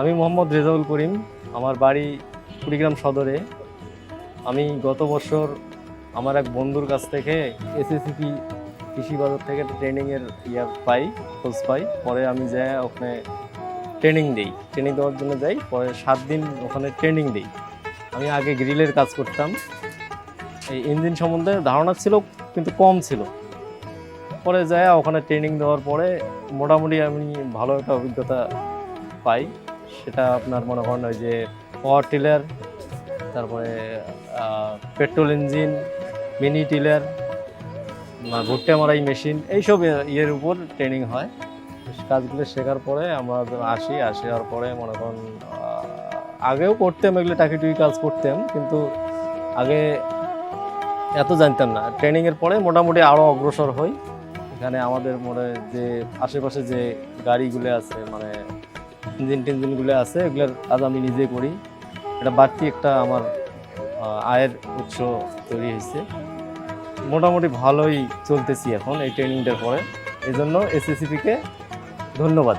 আমি মোহাম্মদ রেজাউল করিম, আমার বাড়ি কুড়িগ্রাম সদরে। আমি গত বছর আমার এক বন্ধুর কাছ থেকে এসএসসিপি কৃষি বাজার থেকে ট্রেনিংয়ের ইয়া পাই, খোঁজ পাই। পরে আমি যাই ওখানে ট্রেনিং দিই। ট্রেনিং দেওয়ার জন্য যাই, পরে সাত দিন ওখানে ট্রেনিং দিই। আমি আগে গ্রিলের কাজ করতাম। এই ইঞ্জিন সম্বন্ধে ধারণা ছিল, কিন্তু কম ছিল। পরে যায় ওখানে ট্রেনিং দেওয়ার পরে মোটামুটি আমি ভালো একটা অভিজ্ঞতা পাই। সেটা আপনার মনে করেন ওই যে পাওয়ার টিলার তারপরে পেট্রোল ইঞ্জিন মিনি টিলার ভুট্টা মারাই মেশিন এইসব ইয়ের উপর ট্রেনিং হয়। কাজগুলো শেখার পরে আমরা আসি, আসার পরে মনে করেন আগেও করতাম, এগুলো টাকি টুকি কাজ করতাম, কিন্তু আগে এত জানতাম না। ট্রেনিংয়ের পরে মোটামুটি আরও অগ্রসর হই। এখানে আমাদের মনে যে, আশেপাশে যে গাড়িগুলো আছে মানে ইঞ্জিন টেঞ্জিনগুলো আছে, এগুলোর আজ আমি নিজে করি। এটা বাড়তি একটা আমার আয়ের উৎস তৈরি হয়েছে। মোটামুটি ভালোই চলতেছি এখন এই ট্রেনিংটার পরে। এই জন্য এসএসসিপিকে ধন্যবাদ।